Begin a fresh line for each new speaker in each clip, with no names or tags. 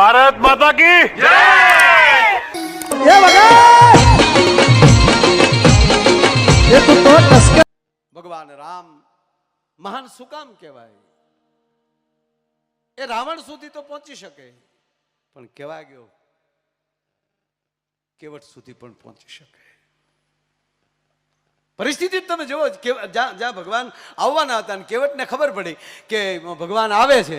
ભારત માતા કી
એ વગર એ તું તો લશ્કર
ભગવાન રામ મહાન શું કામ કહેવાય? એ રાવણ સુધી તો પહોંચી શકે. પણ કેવા ગયો કેવટ સુધી પણ પહોંચી શકે. પરિસ્થિતિ જ તમે જુઓ જ્યાં જ્યાં ભગવાન આવવાના હતા અને કેવટને ખબર પડી કે ભગવાન આવે છે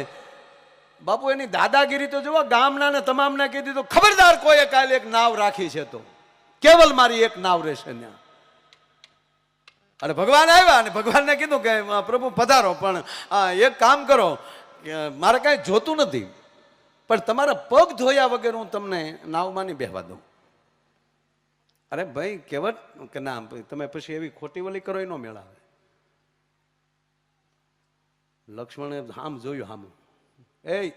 બાપુ, એની દાદાગીરી તો જુઓ, ગામના ને તમામને કહી દીધું, ખબરદાર કોઈએ કાલે એક નાવ રાખી છે તો? કેવલ મારી એક નાવ રહેશે ત્યાં અને ભગવાન આવ્યા અને ભગવાનને કીધું કે પ્રભુ, પધારો, પણ એક કામ કરો મારે કાંઈ જોતું નથી, પણ તમારા પગ ધોયા વગર હું તમને નાવમાં નહીં બેહવા દઉં. અરે ભાઈ, કહેવત કે ના, તમે પછી એવી ખોટી વલી કરો એનો મેળાવે. લક્ષ્મણે હામ જોયું હામ એ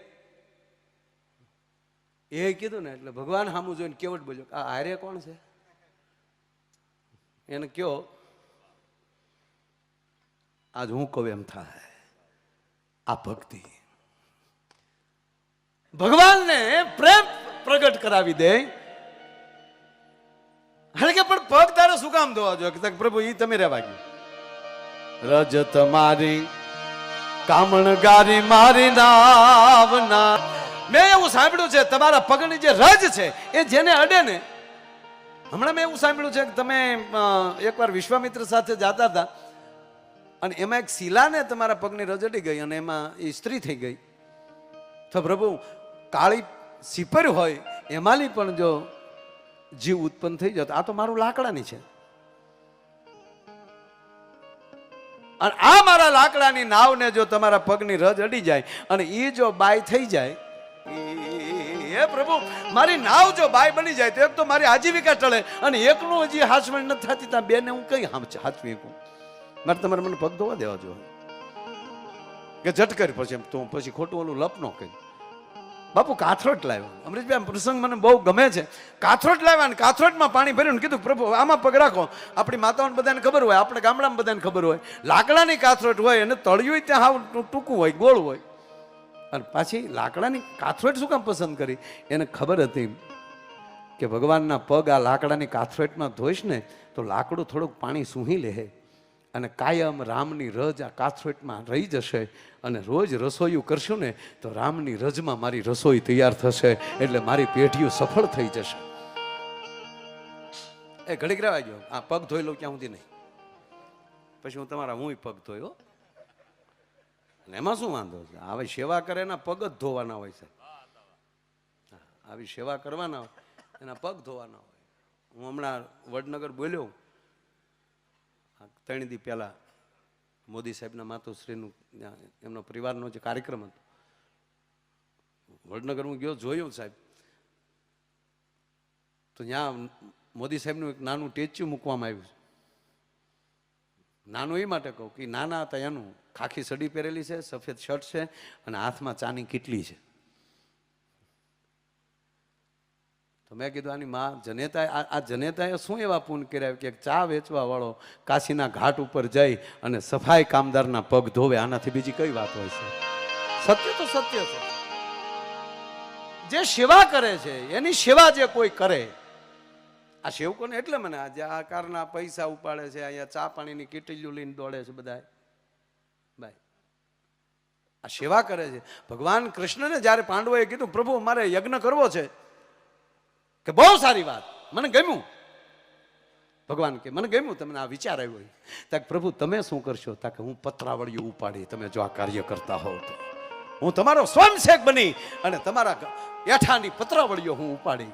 એ કીધું ને, એટલે ભગવાન હામું જોઈને કેવટ બોલ્યો, આ આર્ય કોણ છે? એને કયો, આજ હું કહું એમ થાય, આ ભક્તિ ભગવાનને પ્રેમ પ્રગટ કરાવી દે. કે, પણ પગ તારે શું કામ ધોવા જોઈએ? પ્રભુ એ તમે રહેવા ગયું રજ મારી કામણ ગારી મારી નાવના. મેં એવું સાંભળ્યું છે, તમારા પગની જે રજ છે, એ જેને અડે ને, હમણાં મેં એવું સાંભળ્યું છે કે તમે એકવાર વિશ્વામિત્ર સાથે જતા હતા, અને એમાં એક શિલાને તમારા પગની રજડી ગઈ અને એમાં એ સ્ત્રી થઈ ગઈ. તો પ્રભુ, કાળી સિપર હોય એમાંની પણ જો જીવ ઉત્પન્ન થઈ જતો, આ તો મારું લાકડાની છે. અને આ મારા લાકડાની નાવને જો તમારા પગની રજ અડી જાય અને એ જો બાય થઈ જાય એ- પ્રભુ, મારી નાવ જો બાય બની જાય તો એક તો મારી આજીવિકા ટળે અને એકનું હજી હાચવણ નથી થતી ત્યાં બેને હું કઈ હાચ- હાચવી શકું? મારે તમારે મને પગ ધોવા દેવા જોઈએ. કે ઝટકર પછી એમ તો પછી ખોટું ઓલું લપ ન કરી. બાપુ કાથરોટ લાવ્યો. અમરીશભાઈ, આમ પ્રસંગ મને બહુ ગમે છે. કાથરોટ લાવ્યા ને કાથરોટમાં પાણી ભર્યું ને કીધું, પ્રભુ, આમાં પગ રાખો. આપણી માતાઓને બધાને ખબર હોય, આપણે ગામડામાં બધાને ખબર હોય. લાકડાની કાથરોટ હોય અને તળિયું ત્યાં હાવ ટૂંકું હોય, ગોળ હોય. અને પાછી લાકડાની કાથરોટ શું કામ પસંદ કરી? એને ખબર હતી કે ભગવાનના પગ આ લાકડાની કાથરોટમાં ધોઈશ ને તો લાકડું થોડુંક પાણી સૂહી લે અને કાયમ રામની રજ આ કાથરોટમાં રહી જશે અને રોજ રસોઈયું કરશું ને તો રામની રજમાં મારી રસોઈ તૈયાર થશે એટલે મારી પેઢીઓ સફળ થઈ જશે. એ ઘડીક રહેવા ગયો આ પગ ધોઈ લઉં ક્યાં સુધી નહીં. પછી હું તમારા હું પગ ધોયો અને એમાં શું વાંધો છે? આવી સેવા કરે એના પગ જ ધોવાના હોય છે. આવી સેવા કરવાના હોય, એના પગ ધોવાના હોય. હું હમણાં વડનગર બોલ્યો. ત્રણ દી પહેલાં મોદી સાહેબના માતુશ્રીનું એમનો પરિવારનો જે કાર્યક્રમ હતો. વડનગર હું ગયો, જોયું સાહેબ. તો ત્યાં મોદી સાહેબનું એક નાનું ટેચ્યુ મૂકવામાં આવ્યું છે. નાનું એ માટે કહું કે નાના હતા એનું. ખાખી સડી પહેરેલી છે, સફેદ શર્ટ છે અને હાથમાં ચાની કીટલી છે. મેં કીધું, આની માં જનેતા આ જનેતાએ શું એવા પૂન કર્યા કે ચા વેચવા વાળો કાશીના ઘાટ ઉપર જઈ અને સફાઈ કામદારના પગ ધોવે? આનાથી બીજી કઈ વાત હોય છે? સત્ય તો સત્ય છે. જે સેવા કરે છે, એની સેવા જે કોઈ કરે, આ સેવકોને એટલે મને આજે આ કારના પૈસા ઉપાડે છે, અહીંયા ચા પાણીની કીટલીઓ લઈને દોડે છે બધા ભાઈ આ સેવા કરે છે. ભગવાન કૃષ્ણને જ્યારે પાંડવોએ કીધું, પ્રભુ, મારે યજ્ઞ કરવો છે. કે બહુ સારી વાત. મને ગમ્યું. ભગવાન કે, મને ગમ્યું તમને આ વિચાર આવ્યો તાક, પ્રભુ, તમે શું કરશો? તાકે, હું પત્રાવળીઓ ઉપાડી, તમે જો આ કાર્ય કરતા હોવ તો. હું તમારો સ્વયંસેક બની અને તમારા એઠાની પત્રાવળીઓ હું ઉપાડી.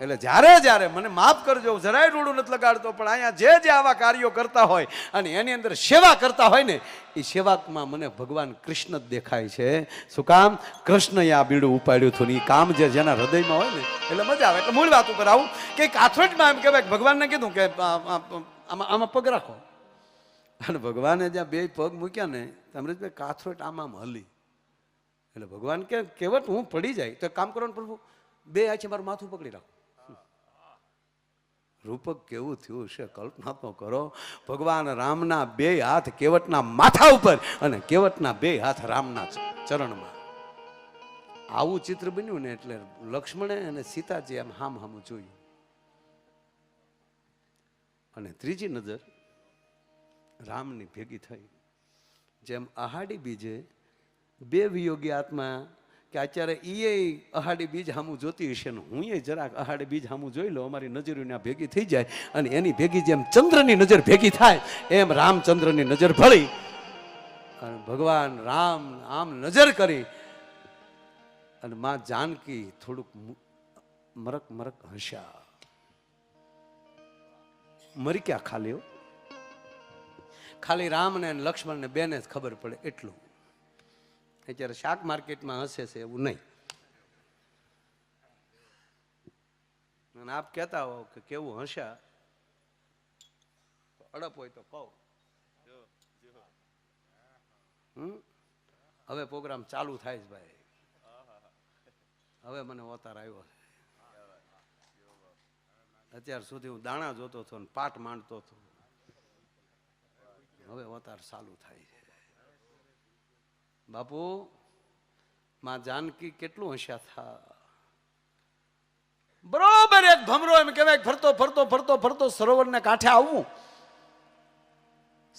એટલે જ્યારે જ્યારે મને માફ કરજો જરાય રૂડું નથી લગાડતો, પણ અહીંયા જે જે આવા કાર્યો કરતા હોય અને એની અંદર સેવા કરતા હોય ને, એ સેવાકમાં મને ભગવાન કૃષ્ણ જ દેખાય છે. શું કામ? કૃષ્ણએ આ બીડું ઉપાડ્યું હતું ને એ કામ જે જેના હૃદયમાં હોય ને, એટલે મજા આવે. એટલે મૂળ વાત ઉપર આવું કે કાથરોટમાં એમ કહેવાય ભગવાનને કીધું કે આમાં આમાં પગ રાખો. અને ભગવાને જ્યાં બે પગ મૂક્યા ને અમૃતભાઈ કાથરોટ આમ આમ હલી. એટલે ભગવાન કે, કહેવત હું પડી જાય, તો કામ કરો ને પ્રભુ, બે આંખે મારું માથું પકડી રાખો. રૂપક કેવું થયું છે કલ્પના તો કરો. ભગવાન રામના બે હાથ કેવટના માથા ઉપર અને કેવટના બે હાથ રામના ચરણમાં. આવું ચિત્ર બન્યું ને એટલે લક્ષ્મણે અને સીતાજી એમ હામ હામું જોયું. અને ત્રીજી નજર રામની ભેગી થઈ. જેમ અહાડી બીજે બે વિયોગી આત્મા કે અત્યારે એ અહાડી બીજ હામું જોતી હશે ને હું એ જરાક અહાડી બીજ હામું જોઈ લો અમારી નજરો ભેગી થઈ જાય અને એની ભેગી જેમ ચંદ્રની નજર ભેગી થાય, એમ રામચંદ્રની નજર ભળી. અને ભગવાન રામ આમ નજર કરી અને માં જાનકી થોડુંક મરક મરક હસ્યા. મરી ક્યાં ખાલી? ખાલી રામને અને લક્ષ્મણને બેને જ ખબર પડે એટલું. અત્યારે શાક માર્કેટમાં હશે છે એવું નહીં. અને આપ કહેતા હો કે કેવું હસ્યા અડપ હોય તો કહો? હવે પ્રોગ્રામ ચાલુ થાય છે ભાઈ. હવે મને ઓતાર આવ્યો છે. અત્યાર સુધી હું દાણા જોતો હતો ને પાટ માંડતો હતો. હવે અવતાર ચાલુ થાય છે. બાપુ, માં જાનકી કેટલું હોશિયાર થા. બરોબર એક ભમરો એમ કહેવાય, ફરતો ફરતો ફરતો ફરતો સરોવરને કાંઠે આવવું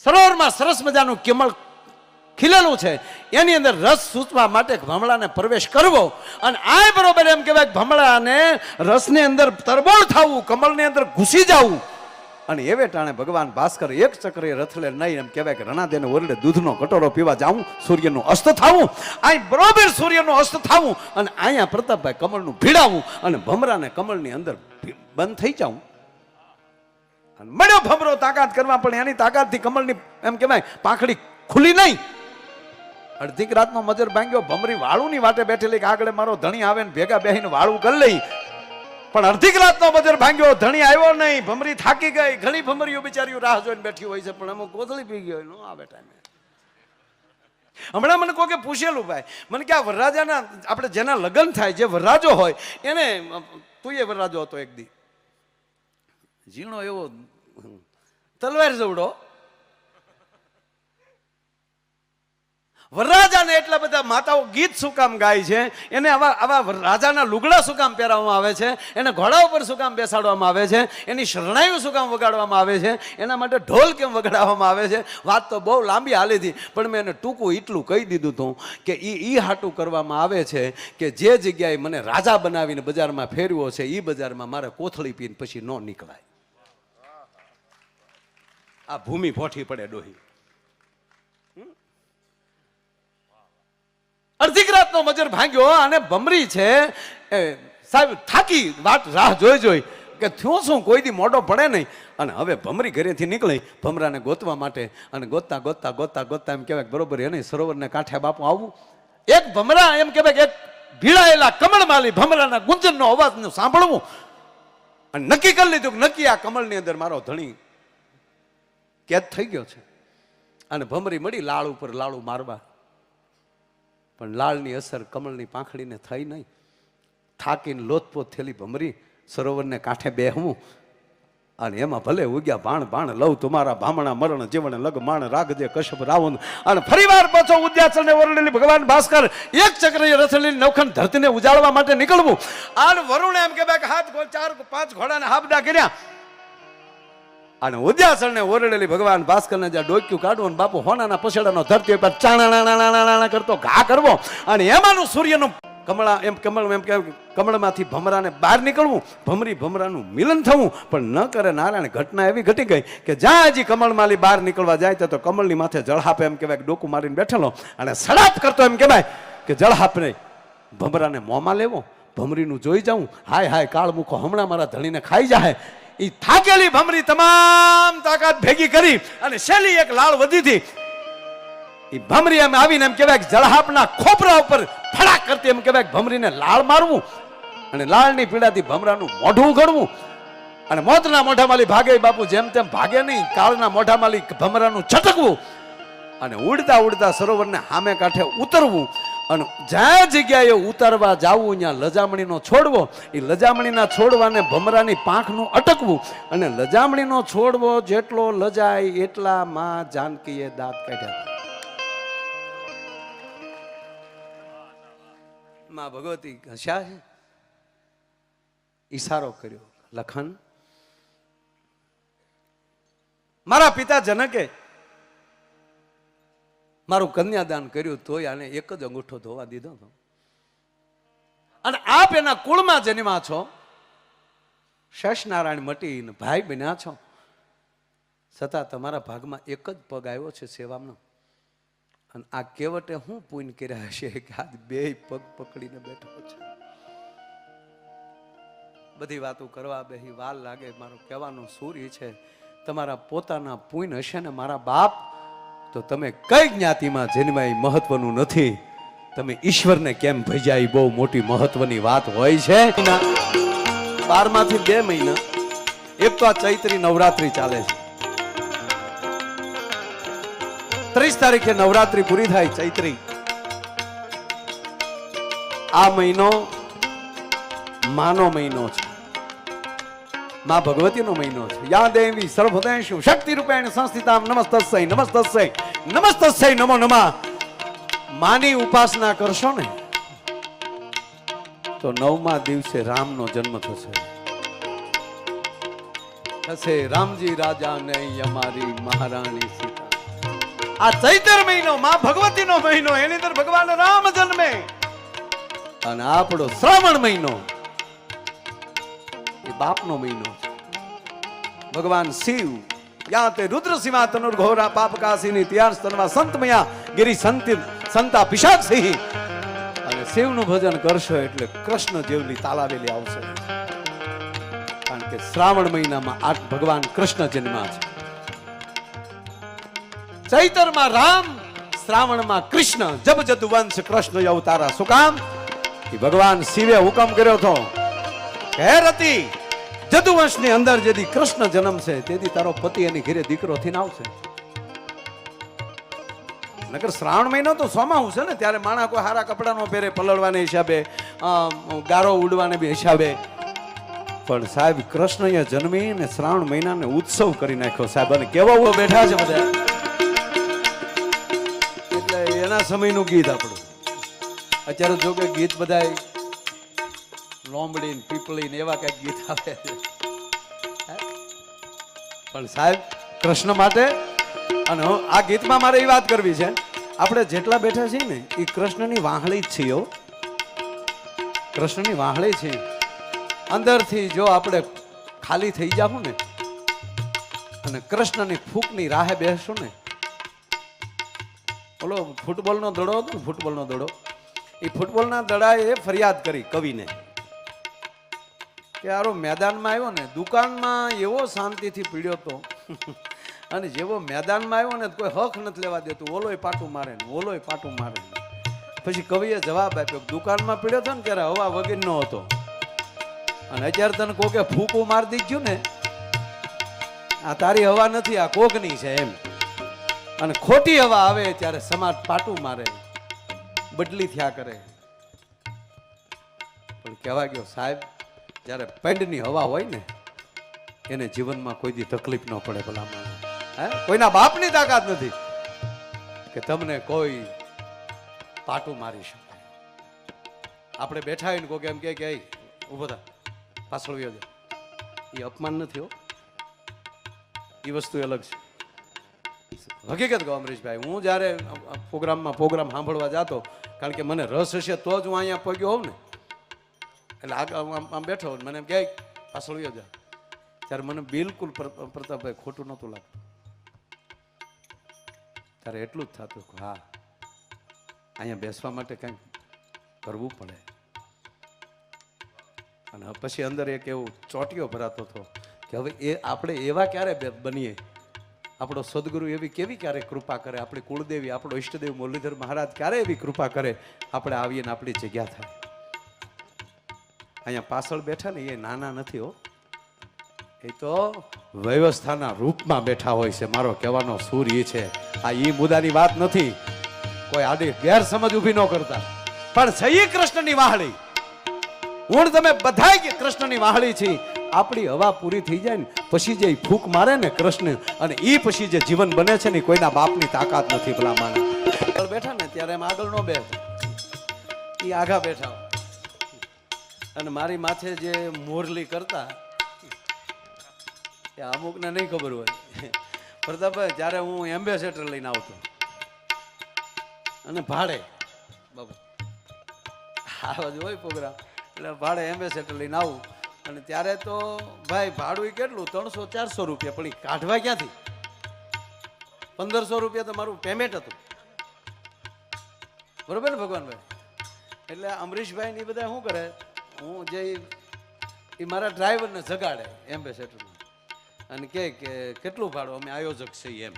સરોવરમાં સરસ મજાનું કિમળ ખીલેલું છે. એની અંદર રસ સૂચવા માટે ભમળાને પ્રવેશ કરવો. અને આ બરોબર એમ કહેવાય ભમળાને રસની અંદર તરબોળ થવું, કમળની અંદર ઘૂસી જવું. અને એવે ટાણે ભગવાન ભાસ્કર એક ચક્રે રથલે નહીં એમ કહેવાય કે રણાદેને ઓરડે દૂધનો કટોરો પીવા જાઉં, સૂર્યનું અસ્ત થાવું અહીં બરોબર સૂર્યનું અસ્ત થાવું અને અહીંયા પ્રતાપભાઈ કમળનું ભીડાવું અને ભમરાને કમળની અંદર બંધ થઈ જાઉં. અને મળ્યો ભમરો તાકાત કરવા, પણ એની તાકાતથી કમળની એમ કહેવાય, પાંખડી ખુલી નહીં અડધીક રાતનો મજર ભાંગ્યો, ભમરી વાળુની વાટે બેઠેલી કે આગળ મારો ધણી આવે ને ભેગા બેહીને વાળું કરી લઈ. પણ અડધી રાતનો બજર ભાંગ્યો, ધણી આવ્યો નહીં, ભમરી થાકી ગઈ. ઘણી ભમરીઓ બિચારીઓ રાહ જોઈને બેઠી હોય છે, પણ અમુક કોથળી પી ગયો નો આવે ટાઈમે. હમણાં મને કોકે પૂછેલું ભાઈ, મને કે આ વરરાજાના, આપણે જેના લગ્ન થાય, જે વરરાજો હોય, એને, તું એ વરરાજો હતો એક દી. ઝીણો એવો તલવાર જવડો. વરરાજાને એટલા બધા માતાઓ ગીત શું કામ ગાય છે? એને આવા આવા રાજાના લુગડા શું કામ પહેરાવવામાં આવે છે? એને ઘોડા ઉપર શું કામ બેસાડવામાં આવે છે? એની શરણાઈઓ શું કામ વગાડવામાં આવે છે? એના માટે ઢોલ કેમ વગાડવામાં આવે છે? વાત તો બહુ લાંબી હાલી હતી પણ મેં એને ટૂંકું એટલું કહી દીધું હતું કે એ ઈ હાટું કરવામાં આવે છે કે જે જગ્યાએ મને રાજા બનાવીને બજારમાં ફેરવ્યો છે એ બજારમાં મારે કોથળી પીને પછી ન નીકળાય. આ ભૂમિ ભોઠી પડે ડોહી. અડધીક રાતનો મજર ભાંગ્યો અને ભમરી છે, એ સાહેબ થાકી વાત રાહ જોઈ જોઈ કે થયો શું? કોઈ દી મોઢો પડે નહીં. અને હવે ભમરી ઘરેથી નીકળી, ભમરાને ગોતવા માટે અને ગોતતા ગોતતા ગોતતા ગોતતા એમ કહેવાય બરોબર એને સરોવરને કાંઠે બાપુ આવું એક ભમરા એમ કહેવાય કે એક ભીડાયેલા કમળમાલી ભમરાના ગુંજનનો અવાજને સાંભળવું. અને નક્કી કરી લીધું કે નક્કી આ કમળની અંદર મારો ધણી કેદ થઈ ગયો છે. અને ભમરી મળી લાળ ઉપર લાળું મારવા. પણ લાળની અસર કમળની પાંખડીને થઈ નહીં. થાકીને લોથપોથ થયેલી ભમરી, સરોવરને કાંઠે બેહવું. અને એમાં ભલે ઉગ્યા ભાણ ભાણ લવ તમારા ભામણા મરણ જીવન લગ માણ રાગ દે કશ્યપ રાવણ. અને ફરીવાર પાછો ઉદ્યાચલને વરણેલી ભગવાન ભાસ્કર એક ચક્ર રથલી નવખંડ ધરતીને ઉજાળવા માટે નીકળવું. અને વરુણે એમ કે બે હાથ ચાર પાંચ ઘોડાને હાબડા કર્યા. અને ઉદ્યાસળને ઓરડેલી ભગવાન ભાસ્કરને જ્યાં ડોક્યું કાઢવું બાપુ હોનાના પછેડાનો ધરતી ઉપર ચાણા કરતો ઘા કરવો અને એમાંનું સૂર્યનું કમળા એમ કમળ એમ કે કમળમાંથી ભમરાને બહાર નીકળવું, ભમરી ભમરાનું મિલન થવું, પણ ન કરે નારાયણ. ઘટના એવી ઘટી ગઈ કે જ્યાં હજી કમળમાલી બહાર નીકળવા જાય તો કમળની માથે જળહાપે એમ કહેવાય ડોકું મારીને બેઠેલો અને સડાપ કરતો એમ કહેવાય કે જળહાપને ભમરાને મોંમાં લેવો, ભમરીનું જોઈ જાઉં. હાય હાય કાળ મૂકો હમણાં મારા ધણીને ખાઈ જાય એ થાકેલી ભમરી તમામ તાકાત ભેગી કરી અને શેલી એક લાળ વધી હતી એ ભમરી એમ આવીને એમ કહેવાય કે જળહાપના ખોપરા ઉપર ફડાક કરતી એમ કહેવાય ભમરીને લાળ મારવું અને લાળની પીડાથી ભમરાનું મોઢું ઉઘડવું. અને મોતના મોઢામાંથી ભાગે બાપુ જેમ તેમ ભાગે નહીં, કાળના મોઢામાંલી ભમરાનું છટકવું અને ઉડતા ઉડતા સરોવરને સામે કાંઠે ઉતરવું. અને જ્યાં જગ્યાએ ઉતારવા જાવું, ત્યાં લજામણીનો છોડવો. એ લજામણીના છોડવાને ભમરાની પાંખનું અટકવું અને લજામણીનો છોડવો જેટલો લજાય એટલા માં જાનકીએ દાંત કાઢ્યા. માં ભગવતી હસ્યા છે? ઈશારો કર્યો, લખન. મારા પિતા જનકે મારું કન્યાદાન કર્યું તોય આને એક જ અંગૂઠો ધોવા દીધો હતો. અને આપ એના કુળમાં જન્મા છો. શેષનારાયણ મટીને ભાઈ બન્યા છો. છતાં તમારા ભાગમાં એક જ પગ આવ્યો છે સેવામાં. અને આ કેવટે હું પૂન કર્યા હશે કે આજ બે પગ પકડીને બેઠો છે. બધી વાતો કરવા બેહી વાર લાગે. મારો કહેવાનો સૂર્ય છે, તમારા પોતાના પૂન હશે ને મારા બાપ તો તમે કઈ જ્ઞાતિમાં જન્માય મહત્વનું નથી? તમે ઈશ્વરને કેમ ભજાય? બહુ મોટી મહત્વની વાત હોય છે. બારમાંથી બે મહિના. એક તો આ ચૈત્રી નવરાત્રી ચાલે છે. ત્રીસ તારીખે નવરાત્રી પૂરી થાય ચૈત્રી. આ મહિનો માનો મહિનો છે. માં ભગવતીનો મહિનો છે. યા દેવી સર્વદેશુ શક્તિ રૂપેણ સંસ્થિતામ નમસ્તસ્ય નમસ્તસ્ય નમસ્તસ્ય, નમો નમઃ. માની ઉપાસના કરશો ને, તો નવમા દિવસે રામનો જન્મ થશે. થશે રામજી રાજા ને અમારી મહારાણી સીતા. આ ચૈતર મહિનો માં ભગવતીનો મહિનો, એની અંદર ભગવાન રામ જન્મે. અને આપણો શ્રાવણ મહિનો બાપનો મહિનો ભગવાન શિવ, યા તે રુદ્ર સીમા તનુર ઘોરા પાપકાસીની ત્યાર સ્તનમાં સંતમયા ગિરી સંતિ, સંતા પિશાચ સિંહ અને શિવનું ભજન કરશો એટલે કૃષ્ણ જેવલી તાલાવેલી આવશે. કારણ કે શ્રાવણ મહિનામાં આ ભગવાન કૃષ્ણ જન્મા છે. ચૈતરમાં રામ, શ્રાવણમાં કૃષ્ણ. જબ જદ વંશ કૃષ્ણ અવતારા શું કામ ભગવાન શિવે હુકમ કર્યો હતો. હેરતી હે રતિ જદુવંશની અંદર જેથી કૃષ્ણ જન્મ છે, તેથી તારો પતિ એની ઘેરે દીકરો થઈને આવશે. નકર શ્રાવણ મહિનો તો સોમાહું છે ને, ત્યારે માણા કોઈ હારા કપડાનો પહેરે પલળવાને હિસાબે ગારો ઉડવાને બી હિસાબે. પણ સાહેબ, કૃષ્ણ અહીંયા જન્મી ને શ્રાવણ મહિનાને ઉત્સવ કરી નાખ્યો સાહેબ, અને કેવા બેઠા છે બધા. એટલે એના સમયનું ગીત આપણું. અત્યારે જો કે ગીત બધાય લોંબડી ને પીપળી ને એવા કંઈક ગીત આવે. પણ સાહેબ, કૃષ્ણ માટે, અને આ ગીતમાં મારે એ વાત કરવી છે. આપણે જેટલા બેઠા છીએ ને, એ કૃષ્ણની વાહળી જ છીએ કૃષ્ણની વાહળી છે અંદરથી જો આપણે ખાલી થઈ જાવું ને, અને કૃષ્ણની ફૂકની રાહે બેસશું ને, ઓલો ફૂટબોલનો દડો હતો ને, ફૂટબોલનો દડો. એ ફૂટબોલના દડાએ ફરિયાદ કરી કવિને. કે આરો મેદાનમાં આવ્યો ને દુકાનમાં એવો શાંતિથી પીડ્યો હતો અને જેવો મેદાનમાં આવ્યો ને કોઈ હક નથી લેવા દેતું. ઓલોય પાટું મારે ને ઓલોય પાટું મારે ને. પછી કવિએ જવાબ આપ્યો દુકાનમાં પીડ્યો હતો ને ત્યારે હવા વગરનો હતો. અને અત્યારે તને કોકે ફૂકું મારી દીધું ને આ તારી હવા નથી આ કોકની છે એમ. અને ખોટી હવા આવે ત્યારે સમાજ પાટું મારે બદલી થયા કરે. પણ કહેવા ગયો સાહેબ જ્યારે પેન્ડની હવા હોય ને એને જીવનમાં કોઈ દી તકલીફ ન પડે ભલામણ. હે? કોઈના બાપની તાકાત નથી કે તમને કોઈ પાટું મારી શકે. આપણે બેઠા હોય ને કોઈ એમ કે કે "એય, ઊભો થા પાછળ એ અપમાન નથી હો. એ વસ્તુ અલગ છે. હકીકત કહો અમરીશભાઈ હું જ્યારે પ્રોગ્રામમાં પ્રોગ્રામ સાંભળવા જાતો કારણ કે મને રસ હશે તો જ હું અહીંયા પગ્યો હોઉં ને. એટલે આગળ આમ બેઠો મને એમ કે પાછળ જા. ત્યારે મને બિલકુલ પ્રતાપભાઈ ખોટું નહોતું લાગતું. ત્યારે એટલું જ થતું કે, હા, અહીંયા બેસવા માટે કંઈક કરવું પડે. અને પછી અંદર એક એવું ચોટીઓ ભરાતો હતો કે, હવે એ, આપણે એવા ક્યારે બનીએ? આપણો સદગુરુ એવી કેવી ક્યારે કૃપા કરે? આપણી કુળદેવી, આપણો ઈષ્ટદેવ મુરલીધર મહારાજ ક્યારે એવી કૃપા કરે? આપણે આવીએ ને આપણી જગ્યા થાય. અહીંયા પાછળ બેઠા ને, એ નાના નથી હો. એ તો વ્યવસ્થાના રૂપમાં બેઠા હોય છે, મારો કહેવાનો સૂર એ છે. આ એ મુદ્દાની વાત નથી. કોઈ આડી ગેરસમજ ઊભી ન કરતા. પણ છે કૃષ્ણની વાહળી. હું તમે બધા કૃષ્ણની વાહળી છે આપણી હવા પૂરી થઈ જાય ને, પછી જે ફૂંક મારે ને કૃષ્ણ, અને એ પછી જે જીવન બને છે ને કોઈના બાપની તાકાત નથી ભલા માને બેઠા ને, ત્યારે એમ આગળ નો બેઠ ઈ આઘા બેઠા. અને મારી માથે જે મોરલી કરતા એ અમુકને નહીં ખબર હોય. પ્રતાપભાઈ જ્યારે હું એમ્બેસેડર લઈને આવતો અને ભાડે બાબુ આ બાજુ હોય પ્રોગ્રામ એટલે ભાડે એમ્બેસેડર લઈને આવું. અને ત્યારે તો ભાઈ ભાડું કેટલું? ત્રણસો ચારસો રૂપિયા. પણ કાઢવા ક્યાંથી? પંદરસો રૂપિયા તો મારું પેમેન્ટ હતું. બરોબર ને ભગવાનભાઈ? એટલે અમરીશભાઈ ને એ બધા શું કરે? હું જે એ મારા ડ્રાઈવરને જગાડે એમ્બેસેડરમાં અને કહે કે કેટલું ભાડું? અમે આયોજક છીએ એમ.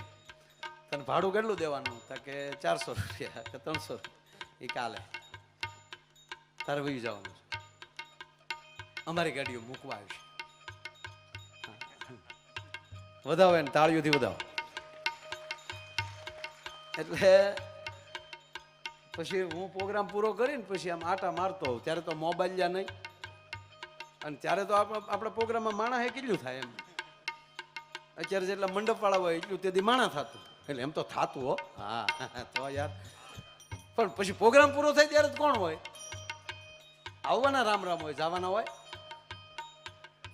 તને ભાડું કેટલું દેવાનું? તા કે ચારસો રૂપિયા, કે ત્રણસો એ કાલે. તારે વહી જવાનું અમારી ગાડીઓ મૂકવા આવશે. વધાવો એને, તાળીઓથી વધાવો. એટલે પછી હું પ્રોગ્રામ પૂરો કરીને પછી આમ આટા મારતો હોઉં. ત્યારે તો મોબાઈલ જા નહીં. અને ત્યારે તો આપણે પ્રોગ્રામમાં માણા હે કેટલું થાય એમ? અત્યારે જેટલા મંડપવાળા હોય એટલું તેથી માણા થતું. એટલે એમ તો થતું હો. હા, તો યાર. પણ પછી પ્રોગ્રામ પૂરો થાય ત્યારે કોણ હોય? આવવાના રામ રામ હોય, જવાના હોય?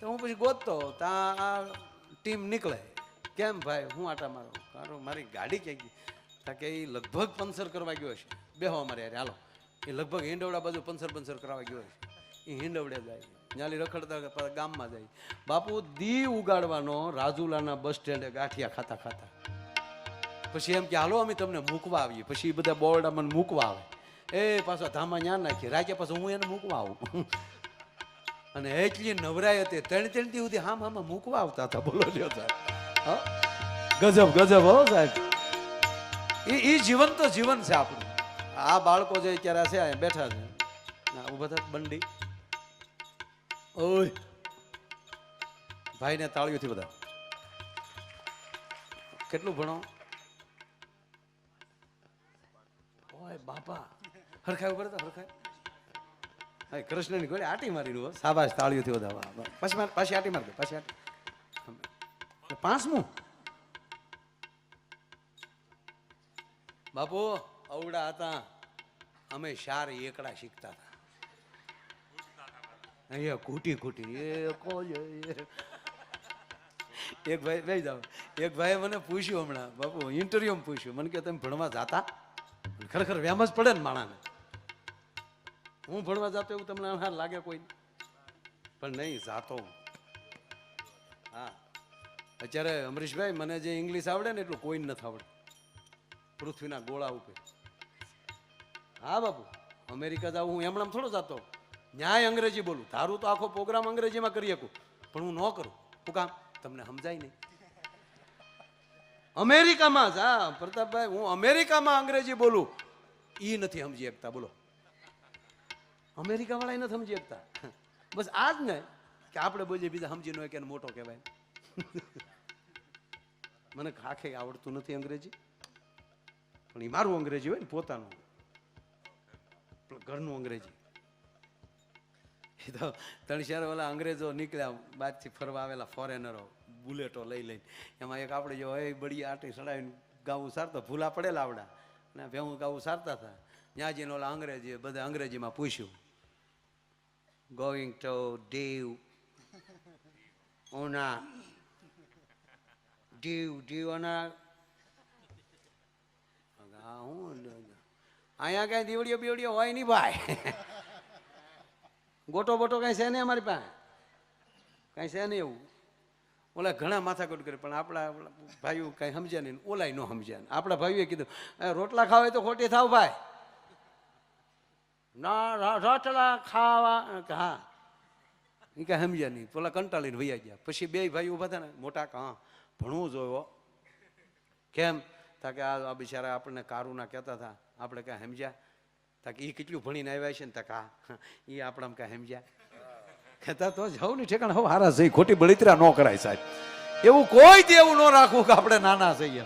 તો હું પછી ગોતતો ત્યાં આ ટીમ નીકળે. કેમ ભાઈ, હું આટા મારું? મારું, મારી ગાડી ક્યાં ગઈ? કે એ લગભગ પંચર કરવા ગયો હશે. બેહો અમારે યાર, હાલો. એ લગભગ હિંડવડા બાજુ પંસર પંસર કરાવવા ગયો હશે એ હિંડવડે જાય. ન્યાલી રખડતા ગામમાં જાય. બાપુ, દી ઉગાડવાનો રાજુલાના બસ સ્ટેન્ડે ગાંઠિયા ખાતા ખાતા. પછી એમ કે, હાલો, અમે તમને મૂકવા આવીએ. પછી બધા બોરડા મને મૂકવા આવે. એ પાછા ધામા ન્યા નાખીએ. રાખ્યા પાછું હું એને મૂકવા આવું. અને એટલી નવરાઈ હતી ત્રણ ત્રણથી સુધી હામ હામાં મૂકવા આવતા હતા. બોલો લ્યો સાહેબ. ગજબ ગજબ હો સાહેબ. એ જીવન તો જીવન છે આપણું. આ બાળકો જે ક્યારે છે, અહીંયા બેઠા છે. ઊભા થાય બંડી. ઓય. ભાઈને તાળીઓથી બધા કેટલું ભણો? ઓય, બાપા. હરખાય ઉપર હરખાય હા કૃષ્ણની ગોળી આટી મારી સાબાશ તાળીઓથી વધારવા પછી માર, પાછી આટી મારી દે પાછી આટી. પાંચમું બાપુ. અવડા હતા. અમે શાર એકડા શીખતા હતા. અહીંયા ઘૂટી ઘૂટી. એ કોલ એક ભાઈ લઈ જાઓ. એક ભાઈએ મને પૂછ્યું હમણાં, બાપુ ઇન્ટરવ્યુમાં પૂછ્યું. મને કે તમે ભણવા જાતા? ખરેખર વ્યામ જ પડે ને માણાને. હું ભણવા જાતો એવું તમને હા લાગે કોઈ? પણ નહીં, જાતો હું. અત્યારે અમરીશભાઈ મને જે ઇંગ્લિશ આવડે ને એટલું કોઈ નથી આવડે પૃથ્વીના ગોળા ઉપર. હા બાપુ, અમેરિકા જાઉં હું એમણામ થોડો જતો. ન્યાય અંગ્રેજી બોલું. તારું તો આખો પ્રોગ્રામ અંગ્રેજીમાં કરી શકું. પણ હું ન કરું. શું કામ? તમને સમજાય નહીં. અમેરિકામાં જા પ્રતાપભાઈ, હું અમેરિકામાં અંગ્રેજી બોલું. એ નથી સમજી શકતા, બોલો. અમેરિકા વાળા નથી સમજી શકતા. બસ આ જ ને, કે આપણે બોલીએ, બીજા સમજી ન કે મોટો કહેવાય. મને ખાખે આવડતું નથી અંગ્રેજી. પણ એ મારું અંગ્રેજી હોય ને પોતાનું. ઘરનું અંગ્રેજી. તો તણશિયાર ઓલા અંગ્રેજો નીકળ્યા બાદથી ફરવા આવેલા ફોરેનરો બુલેટો લઈ લઈને. એમાં એક આપણે જો, એ બળી આટી સડાવીને ગાવું સારતો, ભૂલા પડેલા આવડા. અને ભેવું ગાવું સારતા હતા. ત્યાં જઈને ઓલા અંગ્રેજી બધા અંગ્રેજીમાં પૂછ્યું ગોઈંગ ટુ દીવ, ઓના ડીવ દીવ ઓના હું અહીંયા કાંઈ દીવડીઓ બીવડીઓ હોય નહીં ભાઈ. ગોટો બોટો કાંઈ છે નહીં અમારી પાસે? કાંઈ છે નહીં એવું? ઓલા ઘણા માથાકૂટ કરે, પણ આપણા ભાઈઓ કાંઈ સમજ્યા નહીં, ઓલાય ન સમજ્યા આપણા ભાઈઓએ કીધું રોટલા ખાવા તો ખોટી થાવ ભાઈ. ના રોટલા ખાવા હા. એ કાંઈ સમજ્યા નહીં. પેલા કંટાળીને વૈયા ગયા. પછી બે ભાઈ ઊભા હતા ને, મોટા હા, ભણવું જોયો કેમ? તા કે આ આ બિચારા આપણને કારુના કહેતા હતા. આપણે કાંઈ સમજ્યા? તા કે એ કેટલું ભણીને આવ્યા છે ને તા કા એ આપણામાં કાંઈ સમજ્યા? કહેતા તો જવું ને ઠેકાણ હવે હારા જઈ ખોટી બળિતરા ન કરાય સાહેબ. એવું કોઈ દેવું ન રાખવું કે આપણે નાના જઈએ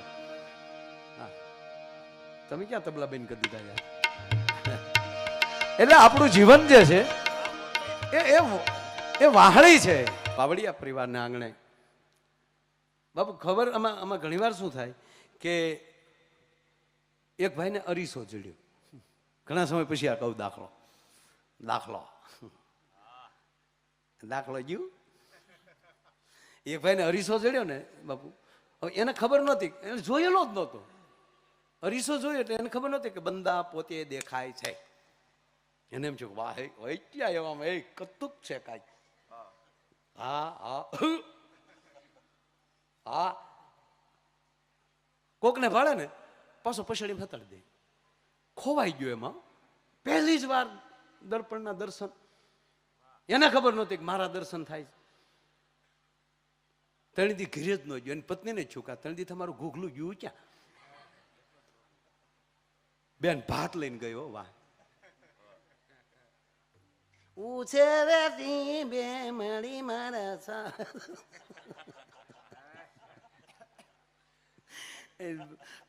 હા. તમે ક્યાં તબલા બેન કરી દીધા યાર? એટલે આપણું જીવન જે છે, એ એ એ વાહળી છે. પાવડિયા પરિવારના આંગણે. બાપુ, ખબર આમાં આમાં ઘણીવાર શું થાય કે એક ભાઈને અરીસો ચડ્યો. ઘણા સમય પછી આ કહું, દાખલો. દાખલો. દાખલો ગયું? એક ભાઈને અરીસો ચડ્યો ને, બાપુ. એને ખબર નહોતી, એને જોયેલો જ નહોતો. અરીસો જોયો એટલે એને ખબર નહોતી કે બંદા પોતે દેખાય છે. એને એમ છે વાહ ક્યાં એવામાં એ કતુક છે કાંઈ. હા હા. હા. કોકને ભાડે ને? પાછો પછાડી ફતાડી દે. ખોવાઈ ગયો એમાં. પહેલી જ વાર દર્પણના દર્શન. એને ખબર નહોતી કે મારા દર્શન થાય છે. તણીથી ઘીરે જ ન ગયો. એની પત્નીને છુકા તણીથી તમારું ઘૂઘલું ગયું ક્યાં? બેન ભાત લઈને ગયો વાહ. ઉછેરે બે મળી મારા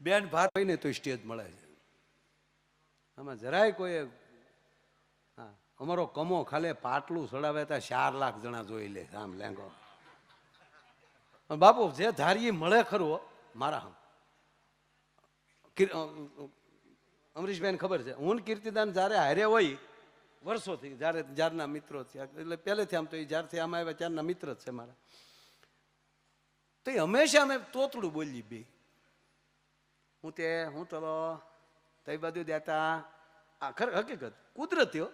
બેન ભાત હોય ને તો સ્ટેજ મળે છે. આમાં જરાય કોઈ હા, અમારો કમો ખાલી પાટલું સડાવે ત્યાં ચાર લાખ જણા જોઈ લે આમ લેંગો. બાપુ, જે ધારીએ મળે ખરું મારા હમ. અમરીશભાઈને ખબર છે, હું કીર્તિદાન જ્યારે હારે હોય, વર્ષોથી જ્યારે, જ્યારના મિત્રો છે એટલે પહેલેથી આમ તો એ જ્યારથી આમ આવ્યા, ત્યારના મિત્ર જ છે મારા. તો એ હંમેશા અમે તોતડું બોલીએ બે. હું તે, હું ચલો તઈ બાજુ દેતા. આ ખર, હકીકત કુદરતીઓ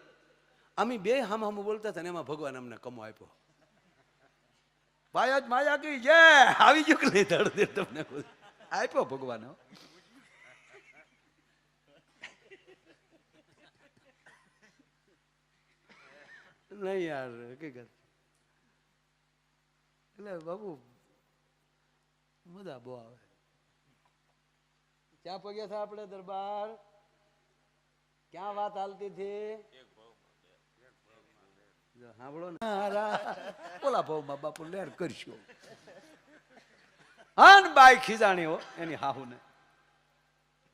અમે બે હમ હમ બોલતા હતા ને એમાં ભગવાન અમને કમો આપ્યો. ભાઈ જ માયા કઈ જે આવી ગયું કે નહીં? ધડ દે તમને. આપ્યો ભગવાન નહીં યાર, હકીકત. એટલે બાબુ મજા બહુ આવે. ક્યાં પગ્યા હતા આપણે દરબાર? ક્યાં વાત હાલતી હતી? સાંભળો. ઓલા ભાવમાં બાપુ લેર કરશો. અન બાઈ ખીજાણી હો એની હાહુને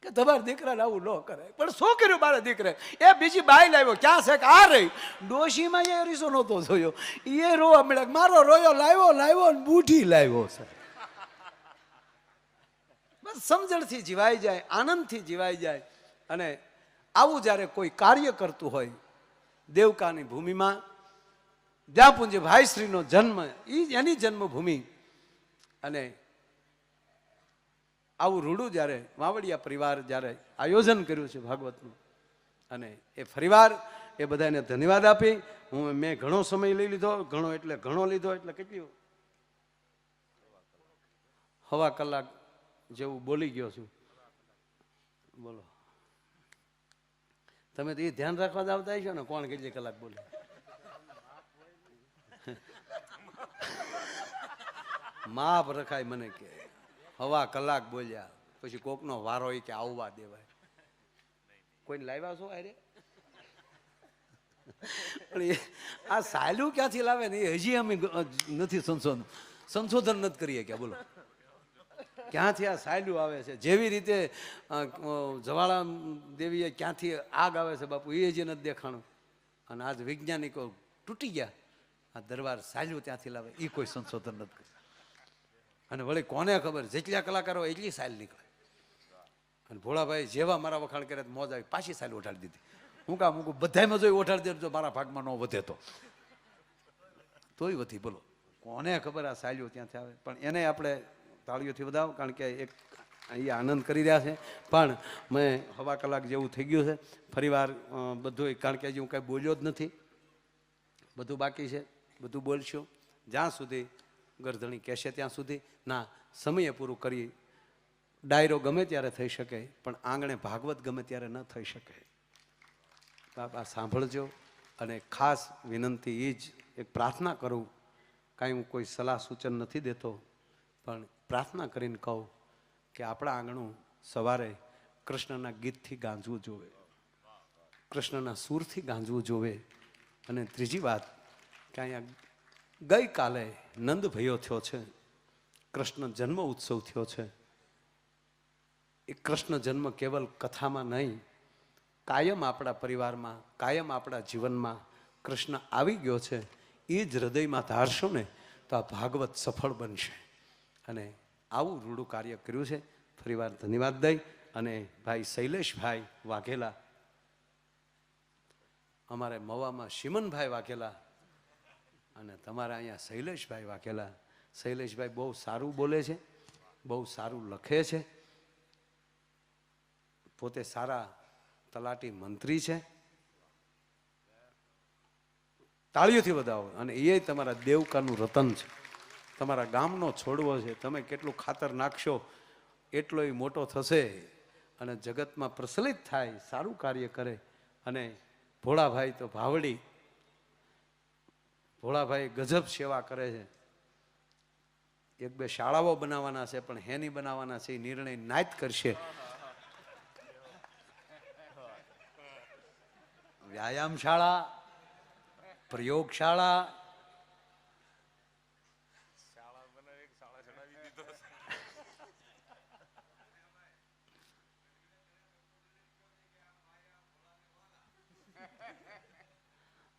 કે તમારા દીકરાને આવું ન કરે પણ શું કર્યું મારા દીકરે એ બીજી બાઈ લાવ્યો ક્યાં છે કે આ રહી? ડોશીમાં એ રીસો નહોતો જોયો. એ રોવા મળ્યા મારો રોયો લાવ્યો લાવ્યો ને બુઢી લાવ્યો છે. સમજણથી જીવાઈ જાય, આનંદથી જીવાઈ જાય. અને આવું જ્યારે કોઈ કાર્ય કરતું હોય, દેવકાની ભૂમિમાં જ્યાં પૂંજે ભાઈશ્રીનો જન્મ એ એની જન્મભૂમિ. અને આવું રૂડું જ્યારે વાવડિયા પરિવાર જ્યારે આયોજન કર્યું છે ભાગવતનું, અને એ ફરીવાર એ બધાને ધન્યવાદ આપી. હું મેં ઘણો સમય લઈ લીધો, ઘણો એટલે ઘણો લીધો એટલે કેટલી હવા કલાક જેવું બોલી ગયો છું. બોલો. તમે તો એ ધ્યાન રાખવા આવતા છો ને, કોણ કેટલી કલાક બોલે. માપ રખાય મને કે, હવા કલાક બોલ્યા, પછી કોકનો વારો એ કે આવવા દેવાય. કોઈને લાવ્યા છો અરે આ સાયલું ક્યાંથી લાવે ને, એ હજી અમે નથી સંશોધન સંશોધન નથી કરીએ કે બોલો. ક્યાંથી આ સાયલું આવે છે? જેવી રીતે જવાળા દેવીએ ક્યાંથી આગ આવે છે બાપુ, એ જે નથી દેખાણું. અને આજ વૈજ્ઞાનિકો તૂટી ગયા. આ દરબાર સાયલું ત્યાંથી લાવે એ કોઈ સંશોધન નથી કર્યું. અને વળી કોને ખબર? જેટલા કલાકારો એટલી સાયલ નીકળે. અને ભોળાભાઈ જેવા મારા વખાણ કરે મોજ આવી, પાછી સાયલ ઓઢાડી દીધી. હું કા મૂકું બધામાં જોઈ ઓઢાડી દેજો, મારા ભાગમાં ન વધે તો. તોય વધી, બોલો. કોને ખબર આ સાયલીઓ ત્યાંથી આવે? પણ એને આપણે તાળીઓથી વધાવો, કારણ કે એક અહીંયા આનંદ કરી રહ્યા છે. પણ મેં હવા કલાક જેવું થઈ ગયું છે. ફરીવાર બધું કારણ કે હજી હું કાંઈ બોલ્યો જ નથી. બધું બાકી છે. બધું બોલશું. જ્યાં સુધી ગરધણી કહેશે ત્યાં સુધી. ના, સમયે પૂરું કરી ડાયરો ગમે ત્યારે થઈ શકે, પણ આંગણે ભાગવત ગમે ત્યારે ન થઈ શકે. બાપ સાંભળજો. અને ખાસ વિનંતી એ જ, એક પ્રાર્થના કરું. કાંઈ હું કોઈ સલાહ સૂચન નથી દેતો, પણ પ્રાર્થના કરીને કહું કે આપણા આંગણું સવારે કૃષ્ણના ગીતથી ગાંજવું જોવે, કૃષ્ણના સૂરથી ગાંજવું જોવે. અને ત્રીજી વાત કે અહીંયા ગઈકાલે નંદ ભયો થયો છે, કૃષ્ણ જન્મ ઉત્સવ થયો છે. એ કૃષ્ણ જન્મ કેવલ કથામાં નહીં, કાયમ આપણા પરિવારમાં, કાયમ આપણા જીવનમાં કૃષ્ણ આવી ગયો છે. એ જ હૃદયમાં ધારશો ને તો આ ભાગવત સફળ બનશે. અને આવું રૂડું કાર્ય કર્યું છે. ફરીવાર ધન્યવાદ દઈ અને ભાઈ શૈલેષભાઈ વાઘેલા, અમારે મવામાં શિમનભાઈ વાઘેલા અને તમારા અહીંયા શૈલેષભાઈ વાઘેલા. શૈલેષભાઈ બહુ સારું બોલે છે, બહુ સારું લખે છે. પોતે સારા તલાટી મંત્રી છે. તાળીઓથી વધાવો અને એ તમારા દેવકાનું રતન છે. તમારા ગામનો છોડવો છે, તમે કેટલું ખાતર નાખશો, એટલો એ મોટો થશે અને જગતમાં પ્રચલિત થાય, સારું કાર્ય કરે. અને ભોળાભાઈ તો ભાવડી, ભોળાભાઈ ગજબ સેવા કરે છે. એક બે શાળાઓ બનાવવાના છે, પણ હેની બનાવવાના છે, એ નિર્ણય નાયત કરશે. વ્યાયામ શાળા, પ્રયોગશાળા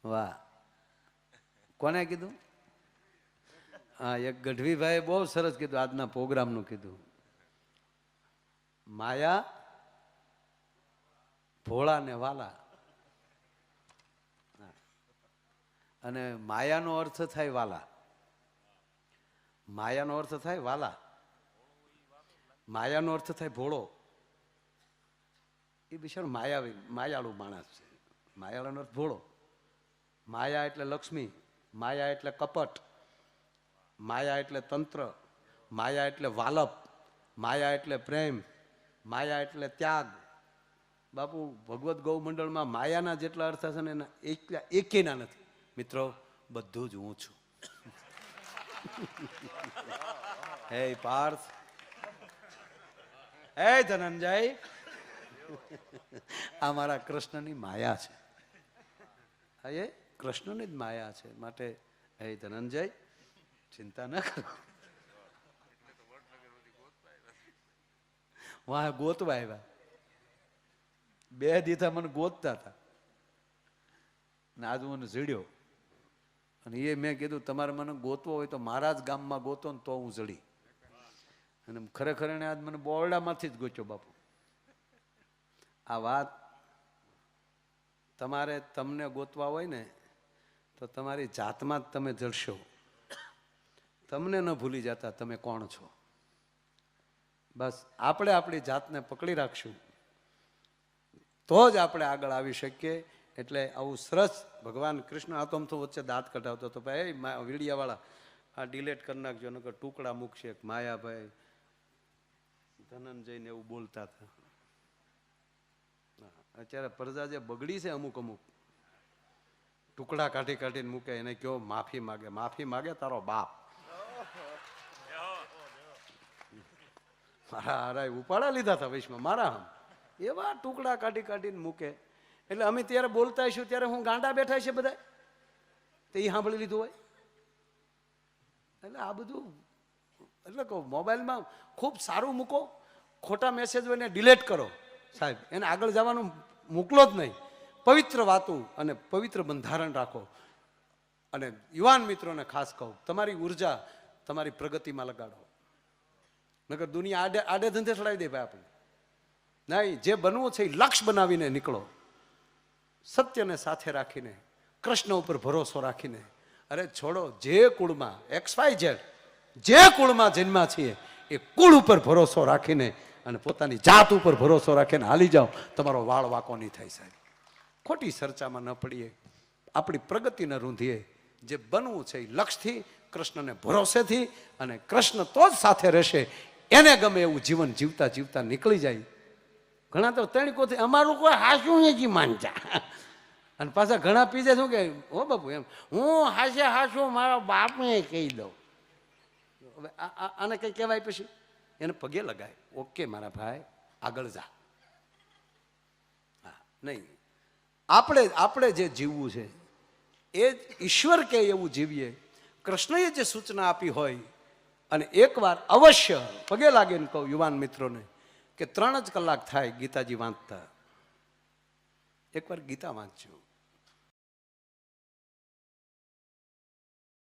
વાહ. કોને કીધું? હા, એક ગઢવીભાઈએ બહુ સરસ કીધું, આજના પ્રોગ્રામનું કીધું. માયા ભોળા ને વાલા. અને માયાનો અર્થ થાય વાલા. માયાનો અર્થ થાય વાલા. માયાનો અર્થ થાય ભોળો. એ બિચારો માયાવી, માયાળુ માણસ છે. માયાળાનો અર્થ ભોળો. માયા એટલે લક્ષ્મી, માયા એટલે કપટ, માયા એટલે તંત્ર, માયા એટલે વાલપ, માયા એટલે પ્રેમ, માયા એટલે ત્યાગ. બાપુ, ભગવદ્ ગૌ મંડળમાં માયાના જેટલા અર્થ હશે ને એના એકલા એકેના નથી. મિત્રો, બધું જ હું છું. હે પાર્થ. હે ધનંજય. આ મારા કૃષ્ણની માયા છે. હા કૃષ્ણની જ માયા છે. માટે હે ધનંજય, ચિંતા ન કરો. વાહ, ગોતવા આવ્યા. બે દીધા મને ગોતતા હતા. ને આજ મને જડ્યો અને એ મેં કીધું, તમારે મને ગોતવો હોય તો મારા જ ગામમાં ગોતો ને તો હું જડી અને ખરેખર એને આજ મને બોરડામાંથી જ ગોચ્યો બાપુ. આ વાત તમારે તમને ગોતવા હોય ને તો તમારી જાતમાં જ તમે જળશો. તમને ન ભૂલી જતા તમે કોણ છો? બસ, આપણે આપણી જાતને પકડી રાખશું. તો જ આપણે આગળ આવી શકીએ. એટલે આવું સરસ, ભગવાન કૃષ્ણ, આ તો વચ્ચે દાંત કઢાવતો હતો ભાઈ. વીડિયાવાળા, આ ડિલેટ કરી નાખજો, નકર ટુકડા મૂકશે માયાભાઈ. ધનંજયને એવું બોલતા હતા. અત્યારે પ્રજા જે બગડી છે અમુક અમુક. ટુકડા કાઢી કાઢીને મૂકે, એને કયો માફી માગે માફી માગે તારો બાપ. મારા હારા ઉપાડા લીધા હતા વૈશ્વમાં, મારા હમ. એવા ટુકડા કાઢી કાઢીને મૂકે. એટલે અમે ત્યારે બોલતા છું ત્યારે હું ગાંડા બેઠા છે બધા તે એ સાંભળી લીધું હોય. એટલે આ બધું, એટલે કહું, મોબાઈલમાં ખૂબ સારું મૂકો, ખોટા મેસેજ હોય ને ડિલેટ કરો. સાહેબ, એને આગળ જવાનું મોકલો જ નહીં. પવિત્ર વાતું અને પવિત્ર બંધારણ રાખો. અને યુવાન મિત્રોને ખાસ કહું, તમારી ઊર્જા તમારી પ્રગતિમાં લગાડો. નગર દુનિયા આડે આડે ધંધે ચડાવી દે ભાઈ આપણે. નહીં, જે બનવું છે એ લક્ષ બનાવીને નીકળો. સત્યને સાથે રાખીને, કૃષ્ણ ઉપર ભરોસો રાખીને, અરે છોડો, જે કુળમાં, એક્સ વાય ઝેડ, જે કુળમાં જન્મા છીએ, એ કુળ ઉપર ભરોસો રાખીને અને પોતાની જાત ઉપર ભરોસો રાખીને હાલી જાઓ. તમારો વાળ વાંકો નહીં થાય સાહેબ. ખોટી ચર્ચામાં ન પડીએ. આપણી પ્રગતિને રૂંધીએ. જે બનવું છે એ લક્ષ્યથી કૃષ્ણને ભરોસેથી અને કૃષ્ણ તો જ સાથે રહેશે. એને ગમે એવું જીવન જીવતા જીવતા નીકળી જાય. ઘણા તો તણકોથી, અમારું કોઈ હાસું નથી માનતા અને પાછા ઘણા પીજે શું કે, હો બાપુ, એમ, હું હાસે હાસું મારા બાપને કહી દઉં. હવે આને કંઈ કહેવાય પછી? એને પગે લગાય. ઓકે મારા ભાઈ, આગળ જા. હા, નહીં. આપણે આપણે જે જીવવું છે, એ ઈશ્વર કે એવું જીવીએ. કૃષ્ણએ જે સૂચના આપી હોય, અને એકવાર અવશ્ય પગે લાગીને કહું યુવાન મિત્રોને, કે ત્રણ જ કલાક થાય ગીતાજી વાંચતા. એકવાર ગીતા વાંચજો